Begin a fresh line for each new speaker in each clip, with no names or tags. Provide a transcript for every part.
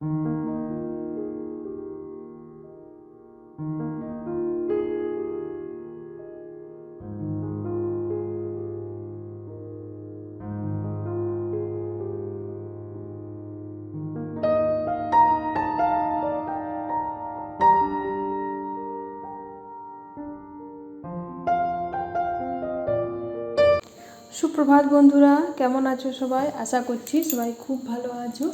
সুপ্রভাত বন্ধুরা কেমন আছো সবাই? আশা করছি সবাই খুব ভালো আছো।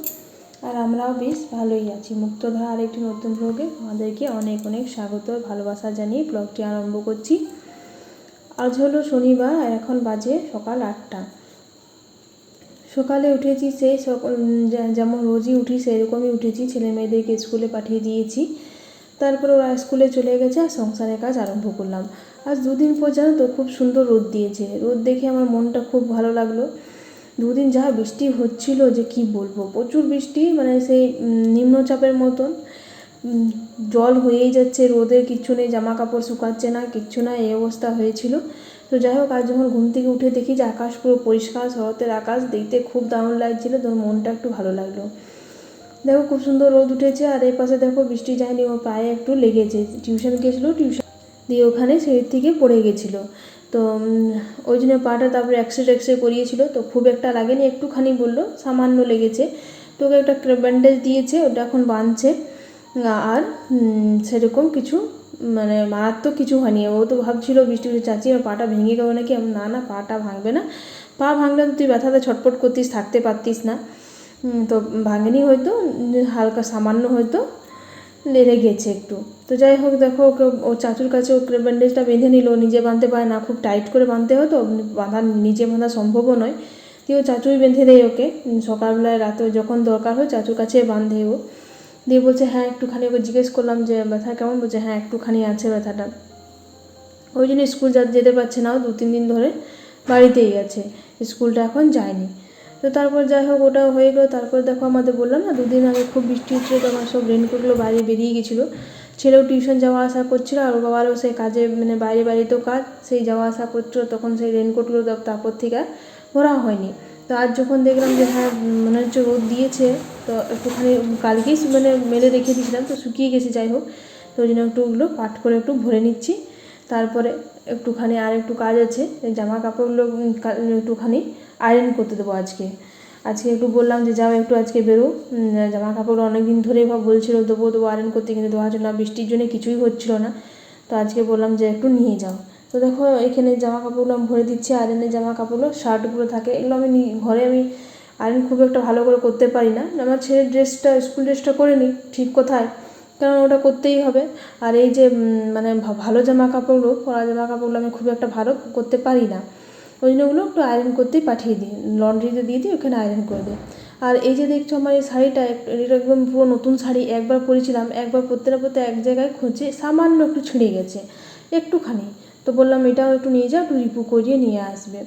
আর আমরাও বেশ ভালোই আছি। মুক্তধারা আরেকটি নতুন ব্লগে আমাদেরকে অনেক অনেক স্বাগত ভালোবাসা জানিয়ে ব্লগটি আরম্ভ করছি। আজ হলো শনিবার আর এখন বাজে সকাল আটটা। সকালে উঠেছি সেই সকল যেমন রোজই উঠি সেরকমই উঠেছি। ছেলে মেয়েদেরকে স্কুলে পাঠিয়ে দিয়েছি। তারপর ওরা স্কুলে চলে গেছে আর সংসারের কাজ আরম্ভ করলাম। আজ দুদিন পর জানো তো খুব সুন্দর রোদ দিয়েছে। রোদ দেখে আমার মনটা খুব ভালো লাগল। দুদিন যা বৃষ্টি হচ্ছিল যে কি বলব? প্রচুর বৃষ্টি মানে সেই নিম্নচাপের মতন। জল হয়েই যাচ্ছে রোদের কিচ্ছু নেই জামা কাপড় শুকাচ্ছে না, কিচ্ছু না, এই অবস্থা হয়েছিল। তো যাই হোক, আজ যখন ঘুম থেকে উঠে দেখি যে আকাশ পুরো পরিষ্কার, শরতের আকাশ, দেখতে খুব দারুণ লাগছিল তোর মনটা একটু ভালো লাগল। দেখো, খুব সুন্দর রোদ উঠেছে, আর এই পাশে দেখো, বৃষ্টি যায়নি, ও পায়ে একটু লেগেছে। টিউশন গেছিল, টিউশন দিয়ে ওখানে সিঁড়ির থেকে পড়ে গেছিল। তো ওই জন্য পাটা তারপরে এক্সরে টেক্সরে করিয়েছিল। তো খুব একটা লাগেনি, একটুখানি বলল, সামান্য লেগেছে। তো ওকে একটা ব্যান্ডেজ দিয়েছে, ওটা এখন বাঁধছে। আর সেরকম কিছু মানে মারাত্মক কিছু হয়নি। ও তো ভাবছিল, বৃষ্টি বৃষ্টি চাচি, আমার পাটা ভেঙে গেলো নাকি? না না, পাটা ভাঙবে না। পা ভাঙলে তুই ব্যথাতে ছটপট করতিস, থাকতে পারতিস না। তো ভাঙেনি হয়তো, হালকা সামান্য হয়তো লেড়ে গেছে একটু। তো যাই হোক, দেখো ওকে, ও চাচুর কাছে ওকে ব্যান্ডেজটা বেঁধে নিল, নিজে বাঁধতে পারে না, খুব টাইট করে বাঁধতে হতো বাঁধা নিজে বাঁধা সম্ভবও নয়। দিয়ে ও চাচুই বেঁধে দেয় ওকে সকালবেলায় রাতে যখন দরকার হয় চাচুর কাছে বাঁধে ও। দিয়ে বলছে হ্যাঁ একটুখানি ওকে জিজ্ঞেস করলাম যে, ব্যথা কেমন? বলছে হ্যাঁ একটুখানি আছে ব্যথাটা। ওই জন্য স্কুল যেতে পারছে না দু তিন দিন ধরে বাড়িতেই আছে, স্কুলটা এখন যায়নি। তো তারপর যাই হোক ওটা হয়ে গেলো। তারপর দেখো আমাদের বললাম না, দুদিন আগে খুব বৃষ্টি হচ্ছিল তো আমার সব রেনকোটগুলো বাইরে বেরিয়ে গেছিল। ছেলেও টিউশন যাওয়া আসা করছিল আর ওর বাবারও সেই কাজে মানে বাইরে বাড়িতেও কাজ, সেই যাওয়া আসা করছিল, তখন সেই রেনকোটগুলো তার- তারপর থেকে আর ভরা হয়নি। তো আজ যখন দেখলাম যে হ্যাঁ মনে হচ্ছে রোদ দিয়েছে, তো একটুখানি কালকেই মানে মেলে রেখে দিয়েছিলাম, তো শুকিয়ে গেছে, যাই হোক। তো ওই জন্য একটু ওগুলো পাট করে একটু ভরে নিচ্ছি। তারপরে একটুখানি আর একটু কাজ আছে জামা কাপড়গুলো একটুখানি আয়রন করতে দেবো আজকে। আজকে একটু বললাম যে, যাও একটু আজকে বেরো। জামা কাপড় অনেক দিন ধরেই ভাব বলছিল দেবো দেবো আয়রন করতে কিন্তু দেওয়া হচ্ছে না। বৃষ্টির জন্য কিছুই হচ্ছিল না। তো আজকে বললাম যে, একটু নিয়ে যাও। তো দেখো, এখানে জামা কাপড়গুলো আমি ভরে দিচ্ছি আয়রনের জামা কাপড়গুলো শার্টগুলো থাকে। এগুলো আমি ঘরে আমি আয়রন খুব একটা ভালো করে করতে পারি না। আমার ছেলের ড্রেসটা স্কুল ড্রেসটা করে নিই ঠিক কোথায়? কারণ ওটা করতেই হবে। আর এই যে মানে ভালো জামা কাপড়গুলো পরা জামা কাপড়গুলো আমি খুব একটা ভালো করতে পারি না। ওই জন্য ওগুলো একটু আয়রন করতেই পাঠিয়ে দিই। লন্ড্রিতে দিয়ে দিই, ওখানে আয়রন করে দিই। আর এই যে দেখছ আমার এই শাড়িটা, এটা একদম পুরো নতুন শাড়ি, একবার পরেছিলাম, একবার পরতে না পরতে এক জায়গায় খুঁজে সামান্য একটু ছিঁড়ে গেছে, একটুখানি। তো বললাম, এটাও একটু নিয়ে যাও, একটু রিপু করিয়ে নিয়ে আসবে।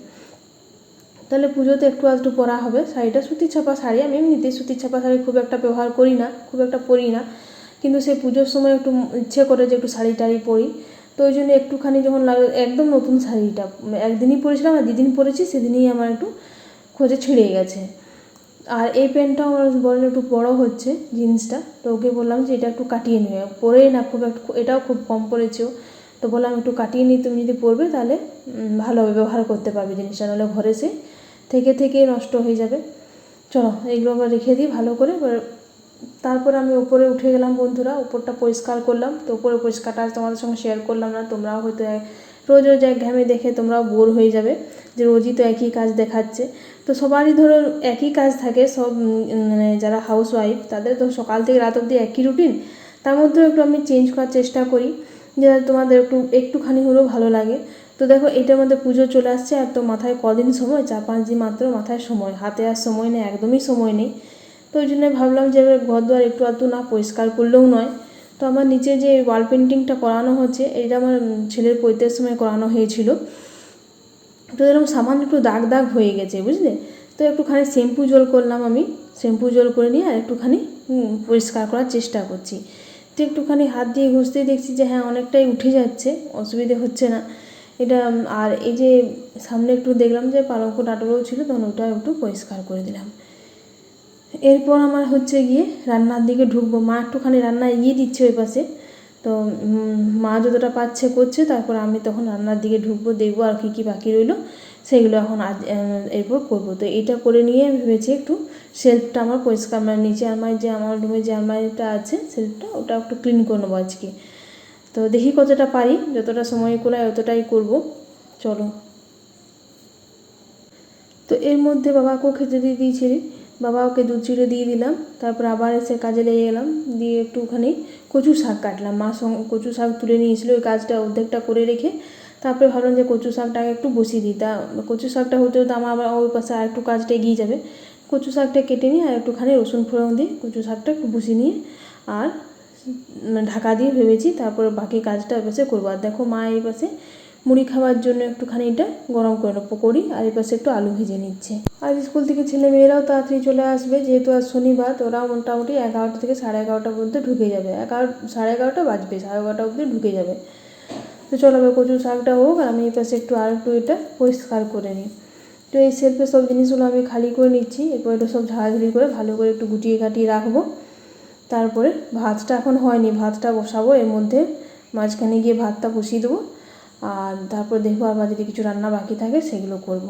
তাহলে পুজোতে একটু আধটু পরা হবে। শাড়িটা সুতির ছাপা শাড়ি, আমি এমনিতেই সুতির ছাপা শাড়ি খুব একটা ব্যবহার করি না, খুব একটা পরি না। কিন্তু সেই পুজোর সময় একটু ইচ্ছে করে যে একটু শাড়ি টাড়ি পরি। তো ওই জন্য একটুখানি যখন লাগে, একদম নতুন শাড়িটা একদিনই পরেছিলাম আর যেদিন পরেছি সেদিনই আমার একটু খোঁজে ছিঁড়ে গেছে। আর এই প্যান্টটাও আমার বলেন একটু বড় হচ্ছে, জিন্সটা, তো ওকে বললাম যে এটা একটু কাটিয়ে নিও। পরেই না, খুব একটু এটাও খুব কম পড়েছেও তো বললাম একটু কাটিয়ে নিই তুমি যদি পরবে তাহলে ভালো ব্যবহার করতে পারবে জিনিসটা, নাহলে ঘরে সে থেকে থেকে নষ্ট হয়ে যাবে। চলো এইগুলো আবার রেখে দিই ভালো করে, এবার তারপর আমি উপরে উঠে গেলাম বন্ধুরা, উপরটা পরিষ্কার করলাম। তো উপরে পরিষ্কারটা তোমাদের সঙ্গে শেয়ার করলাম না, তোমরাও হয়তো রোজ রোজ এক ঘামে দেখে তোমরাও বোর হয়ে যাবে যে রোজই তো একই কাজ দেখাচ্ছে। তো সবারই ধরো একই কাজ থাকে, সব মানে যারা হাউস ওয়াইফ তাদের তো সকাল থেকে রাত অবধি একই রুটিন তার মধ্যেও একটু আমি চেঞ্জ করার চেষ্টা করি, যে তোমাদের একটু, একটুখানি হলেও ভালো লাগে। তো দেখো, এটার মধ্যে পুজো চলে আসছে, আর তো মাথায় কদিন সময়, চার পাঁচ দিন মাত্র মাথায় সময়। হাতে আর সময় নেই, একদমই সময় নেই। তো ওই জন্য ভাবলাম যে এবার ঘর দুয়ার একটু আধটু না পরিষ্কার করলেও নয়। তো আমার নিচে যে ওয়াল পেন্টিংটা করানো হচ্ছে এটা আমার ছেলের পৈতের সময় করানো হয়েছিল। তো এরকম সামান্য একটু দাগ দাগ হয়ে গেছে, বুঝলে? তো একটুখানি শ্যাম্পু জল করলাম আমি। শ্যাম্পু জল করে নিয়ে আর একটুখানি পরিষ্কার করার চেষ্টা করছি। তো একটুখানি হাত দিয়ে ঘষতেই দেখছি যে হ্যাঁ অনেকটাই উঠে যাচ্ছে, অসুবিধে হচ্ছে না। এটা, আর এই যে সামনে একটু দেখলাম যে পালঙ্ক ডাটলও ছিল, তখন ওটা একটু পরিষ্কার করে দিলাম। এরপর আমার হচ্ছে গিয়ে রান্নার দিকে ঢুকবো। মা একটুখানি রান্না এগিয়ে দিচ্ছে ওই পাশে। তো মা যতটা পাচ্ছে করছে, তারপর আমি তখন রান্নার দিকে ঢুকবো, দেখব আর কী কী বাকি রইল। সেগুলো এখন আজ এরপর করব। তো এটা করে নিয়ে আমি ভেবেছি একটু শেল্ফটা আমার পরিষ্কার মানে নিচে আলমারি যে আমার রুমে যে আলমারিটা আছে সেলফটা ওটা একটু ক্লিন করে নেব আজকে। তো দেখি কতটা পারি, যতটা সময় কুলায় অতটাই করব। চলো। তো এর মধ্যে বাবাকেও খেতে দিয়ে দিয়েছিলি বাবা ওকে দুধ চিড়ে দিয়ে দিলাম, তারপর আবার এসে কাজে লেগে গেলাম, দিয়ে একটুখানি কচু শাক কাটলাম। মা সঙ্গে কচু শাক তুলে নিয়েছিল ওই কাজটা অর্ধেকটা করে রেখে, তারপরে ভাবলাম যে কচু শাকটাকে একটু বসিয়ে দিই। তা কচু শাকটা হতে হতে আমার আবার ওই পাশে আর একটু কাজটা এগিয়ে যাবে। কচু শাকটা কেটে নিয়ে আর একটুখানি রসুন ফোড়ন দিয়ে কচু শাকটা একটু বসিয়ে নিয়ে আর ঢাকা দিয়ে ভেবেছি তারপরে বাকি কাজটা ওই করব। আর দেখো মা এই পাশে মুড়ি খাওয়ার জন্য একটুখানি এটা গরম করে নেব। পকোড়ি আর এপাশে একটু আলু ভেজে নিচ্ছে। আর স্কুল থেকে ছেলে মেয়েরাও তাড়াতাড়ি চলে আসবে, যেহেতু আজ শনিবার ওরা মোটামুটি এগারোটা থেকে সাড়ে এগারোটার মধ্যে ঢুকে যাবে। এগারো, সাড়ে এগারোটা বাজবে, সাড়ে এগারোটা অবধি ঢুকে যাবে। তো চলো এবার কচু শাকটা হোক, আর আমি এই পাশে একটু আর একটু এটা পরিষ্কার করে নিই। তো এই সেলফে সব জিনিসগুলো আমি খালি করে নিচ্ছি, এরপর এটা সব ঝাড়াঝুড়ি করে ভালো করে একটু গুটিয়ে কাটিয়ে রাখব। তারপরে ভাতটা এখন হয়নি, ভাতটা বসাবো, এর মধ্যে মাঝখানে গিয়ে ভাতটা বসিয়ে দেবো। আর তারপর দেখব আবার যদি কিছু রান্না বাকি থাকে সেগুলো করব।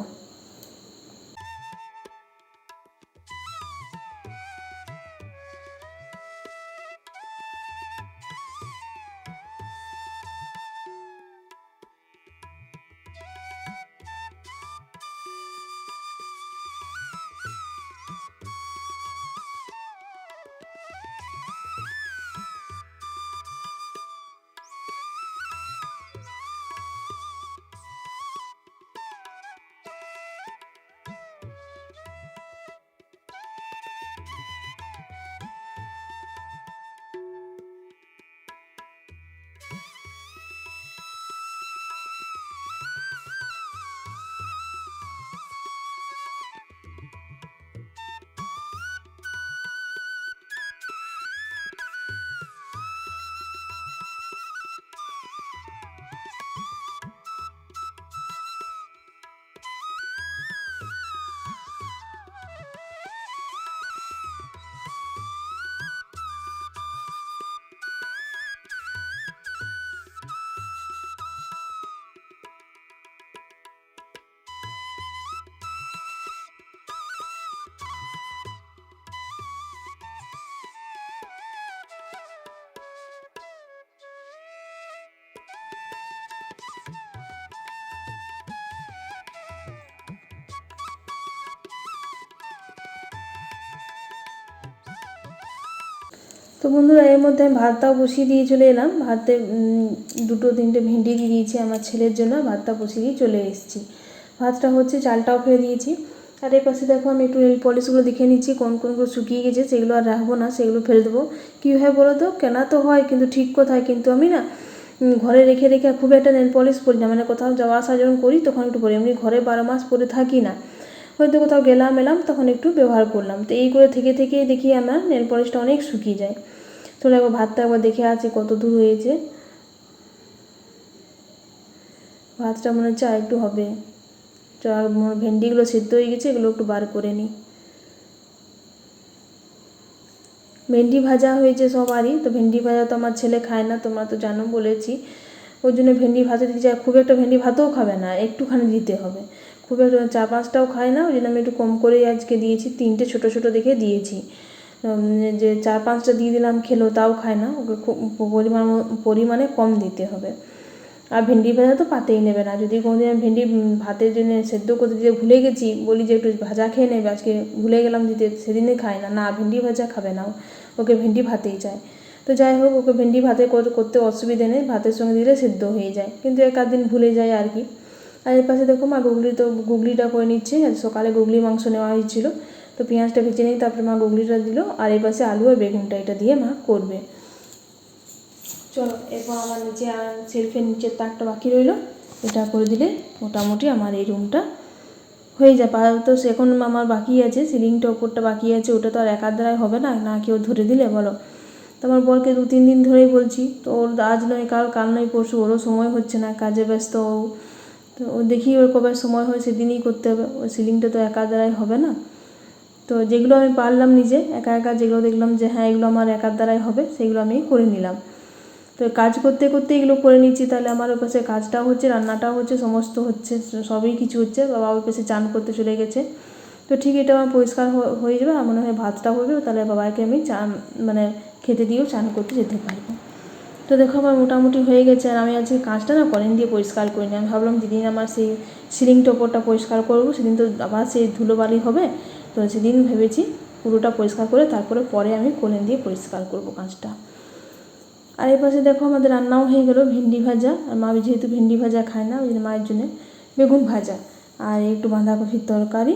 তো বন্ধুরা, এর মধ্যে আমি ভাতটাও বসিয়ে দিয়ে চলে এলাম। ভাতে দুটো তিনটে ভেন্ডি দিয়ে দিয়েছি আমার ছেলের জন্য ভাতটা বসিয়ে দিয়ে চলে এসেছি। ভাতটা হচ্ছে চালটাও ফেলে দিয়েছি। আর এর পাশে দেখো আমি একটু নেল পলিশগুলো দেখে নিচ্ছি, কোন কোনগুলো শুকিয়ে গেছে, সেগুলো আর রাখব না, সেগুলো ফেলে দেবো। কী হয় বলো তো? কেনা তো হয়, কিন্তু ঠিক কোথায় কিন্তু আমি না ঘরে রেখে রেখে খুব একটা নেল পলিশ পরি না। মানে কোথাও যাওয়া আসা যখন করি তখন একটু পরি। এমনি ঘরে বারো মাস পরে থাকি না। হয়তো কোথাও গেলাম, এলাম, তখন একটু ব্যবহার করলাম। তো এই করে থেকে থেকেই দেখি আমার নেল পলিশটা অনেক শুকিয়ে যায়। চলো একবার ভাতটা একবার দেখে আছি কত দূর হয়েছে। ভাতটা মনে হচ্ছে আর একটু হবে। ভেন্ডিগুলো সেদ্ধ হয়ে গেছে, এগুলো একটু বার করে নিই। ভেন্ডি ভাজা হয়েছে সবারই, তো ভেন্ডি ভাজা তো আমার ছেলে খায় না, তোমরা তো জানো বলেছি। ওই জন্য ভেন্ডি ভাজা দিতে চাই খুব একটা ভেন্ডি ভাতও খাবে না, একটুখানি দিতে হবে। খুব একটা চা পাঁচটাও খায় না, ওই জন্য আমি একটু কম করেই আজকে দিয়েছি, তিনটে ছোটো ছোটো দেখে দিয়েছি। যে চার পাঁচটা দিয়ে দিলাম, খেলো, তাও খায় না, ওকে খুব পরিমাণ, পরিমাণে কম দিতে হবে। আর ভেন্ডি ভাজা তো পাতেই নেবে না। যদি কোনোদিন ভেন্ডি ভাতের জন্য সেদ্ধ করতে দিতে ভুলে গেছি, বলি যে একটু ভাজা খেয়ে নেবে, আজকে ভুলে গেলাম দিতে সেদিনে খায় না না, ভেন্ডি ভাজা খাবে না ওকে ভেন্ডি ভাতেই চায়। তো যাই হোক, ওকে ভেন্ডি ভাতে করতে অসুবিধে নেই, ভাতের সঙ্গে দিলে সেদ্ধ হয়ে যায়। কিন্তু এক আধ দিন ভুলে যায় আর কি। আর এর পাশে দেখো মা গুগলি তো, গুগলিটা করে নিচ্ছে সকালে গুগলি মাংস নেওয়া হয়েছিল। তো পেঁয়াজটা ভেজে নিই তারপরে মা গুগলিটা দিল, আর এই পাশে আলু আর বেগুনটা এটা দিয়ে মা করবে। চলো, এরপর আমার নিচে সেলফের নিচের তাকটা বাকি রইল। এটা করে দিলে মোটামুটি আমার এই রুমটা হয়ে যায়। তো এখন আমার বাকি আছে সিলিংটা ওপরটা বাকি আছে, ওটা তো আর একার দ্বারাই হবে না। না কেউ ধরে দিলে, বলো। তো আমার বরকে দু, তিন দিন ধরেই বলছি, তো ওর আজ নয়, কাল কাল নয়, পরশু, ওরও সময় হচ্ছে না, কাজে ব্যস্ত ও। তো ও দেখি ওর কবে সময় হয়, সেদিনই করতে হবে। ওই সিলিংটা তো একার দ্বারাই হবে না। তো যেগুলো আমি পারলাম নিজে, একা একা যেগুলো দেখলাম যে হ্যাঁ এগুলো আমার একার দ্বারাই হবে, সেগুলো আমি করে নিলাম। তো কাজ করতে করতে এগুলো করে নিচ্ছি, তাহলে আমার ওই পাশে কাজটাও হচ্ছে, রান্নাটাও হচ্ছে, সমস্ত হচ্ছে, সবই কিছু হচ্ছে, বাবা ওই পাশে চান করতে চলে গেছে। তো ঠিক এটা আমার পরিষ্কার হয়ে যাবে আর মনে হয় ভাতটা হবে তাহলে বাবাকে আমি চান মানে খেতে দিয়েও চান করতে যেতে পারব। তো দেখো আমার মোটামুটি হয়ে গেছে, আর আমি আজকে কাঁচটা না করেন দিয়ে পরিষ্কার করিনি। আমি ভাবলাম যেদিন আমার সেই সিলিং টপরটা পরিষ্কার করব, সেদিন তো আবার সেই ধুলোবালি হবে, তো সেদিন ভেবেছি পুরোটা পরিষ্কার করে তারপরে পরে আমি কলেন দিয়ে পরিষ্কার করব কাঁচটা আর এই পাশে দেখো আমাদের রান্নাও হয়ে গেলো ভেন্ডি ভাজা। আর মা যেহেতু ভেন্ডি ভাজা খায় না, ওই জন্য মায়ের জন্য বেগুন ভাজা। আর একটু বাঁধাকপির তরকারি।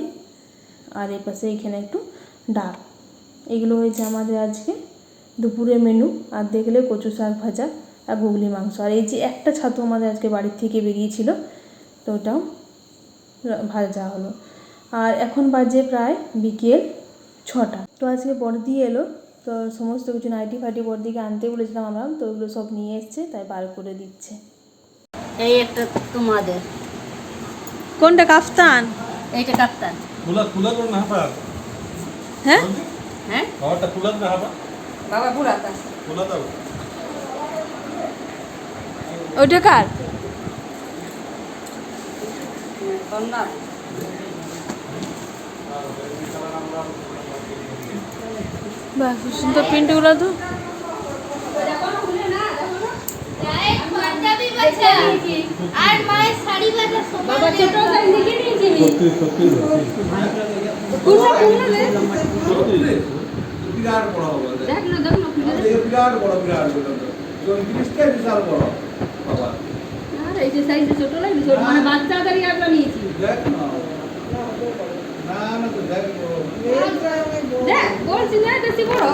আর এই পাশে এখানে একটু ডাল। এগুলো হয়েছে আমাদের আজকে দুপুরের মেনু। আর দেখলে কচু শাক ভাজা আর গুগলি মাংস। আর এই যে একটা ছাতু আমাদের আজকে বাড়ির থেকে বেরিয়েছিল, তো ওটাও ভাজা হলো। আর এখন বাজে প্রায় বিকেল ছটা। তো আজকে বড়দি এলো। তো সমস্ত কিছু নাইটি ফাইটি বড়দিকে আনতে বলেছিলাম আমরা তো ওগুলো সব নিয়ে এসছে তাই বার করে দিচ্ছে।
এই একটা তোমাদের।
কোনটা কাফতান?
এইটা কাপ্তান
খুলা খুলা করে না হাবা
হ্যাঁ?
হ্যাঁ?
খাওয়াটা খুলা না হাবা
বাবা পুরাতা
খুলা দাও।
ওইটা কার?
কন্যা।
বাহ খুব সুন্দর প্রিন্টগুলো তো।
বাচ্চা বাচ্চা
বিরাট বড় বিরাট বিশাল বড় বাবা
আর এই যে সাইজে ছোট আমরা নিয়েছি।
দেখ না। না না তো দেখ
বেশি বড়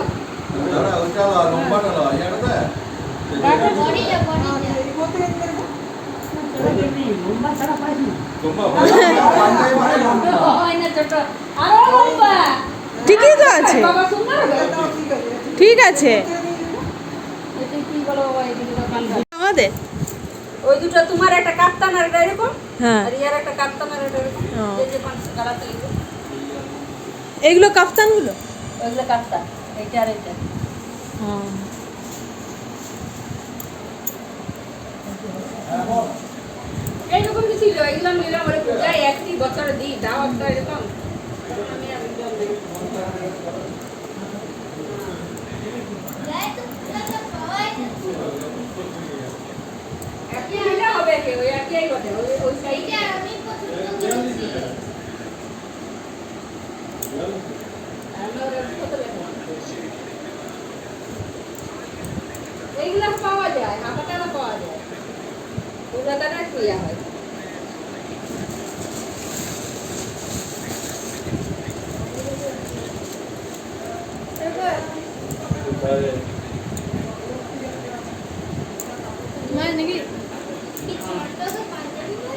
ঠিকই তো আছে। ঠিক আছে। আমাদের?
ওই দুটো তোমার একটা কাপ্তান আর একটা এরকম
হ্যাঁ।
আর ইয়ার একটা কাপ্তান আর একটা এরকম। এই যে পাঁচ এগুলো
কাফতানগুলো
ওইগুলো কাপ্তান এইটা আর এইটা। এইরকম কি ছিল এগুলো মিলে আমার পূজায় একটি বছর দিই দাওয়াতটা এরকম। আমি একদম
তো
একই মিলে হবে কি ওই একই বটে ওই ওই সাইডে
এইটা আমি পছন্দ করেছি
এইগুলো পাওয়া যায় হাঁপাটারও পাওয়া যায় কলকাতাটা ইয়া হয়।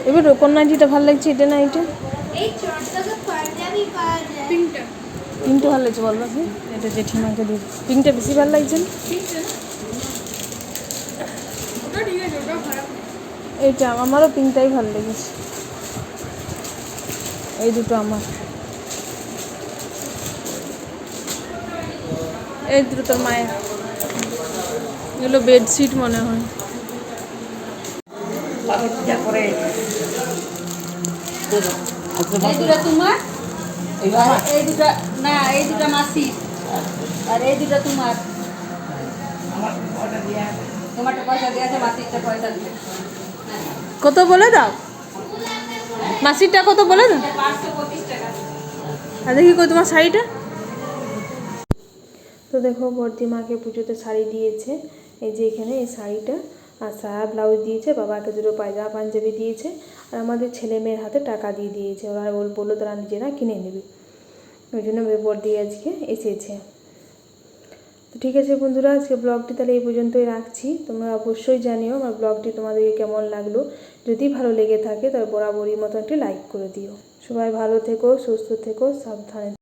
এবার কোন নাইটিটা ভালো লাগছে এটা না এটা
পিঙ্কটা।
ভালো লাগছে বল এটা জেঠিমাকে দিই পিঙ্কটা বেশি ভালো লাগছে না
ওটা ঠিক আছে ওটা খারাপ
এইটা আমারও পিঙ্কটাই ভালো লেগেছে। এই দুটো আমার। এই দুটো তোর মায়ের। এগুলো বেডশিট মনে হয়।
এই দুটো তোমার? এই দুটো না এই দুটো মাসি আর এই দুটো তোমার। তোমারটা পয়সা দিয়েছে মাসিরটা পয়সা দিয়ে।
কত বলে দাও? মাসিরটা কত বলে দাও? আর দেখি তোমার শাড়িটা? তো দেখো, বর্দি মাকে পুজোতে শাড়ি দিয়েছে। এই যে এখানে এই শাড়িটা। আর সায়া ব্লাউজ দিয়েছে বাবাকে দুটো পায়জামা পাঞ্জাবি দিয়েছে। আর আমাদের ছেলে মেয়ের হাতে টাকা দিয়ে দিয়েছে। ওরা ওর বলল, তারা নিজেরা কিনে নেবে। ওই জন্য বর্দি আজকে এসেছে। ঠিক আছে বন্ধুরা, আজকে ব্লগটি তাহলে এই পর্যন্তই রাখছি। তোমরা অবশ্যই জানিও আমার ব্লগটি তোমাদেরকে কেমন লাগল। যদি ভালো লেগে থাকে তবে বরাবরই মতো একটি লাইক করে দিও। সবাই ভালো থেকো, সুস্থ থেকো, সাবধানে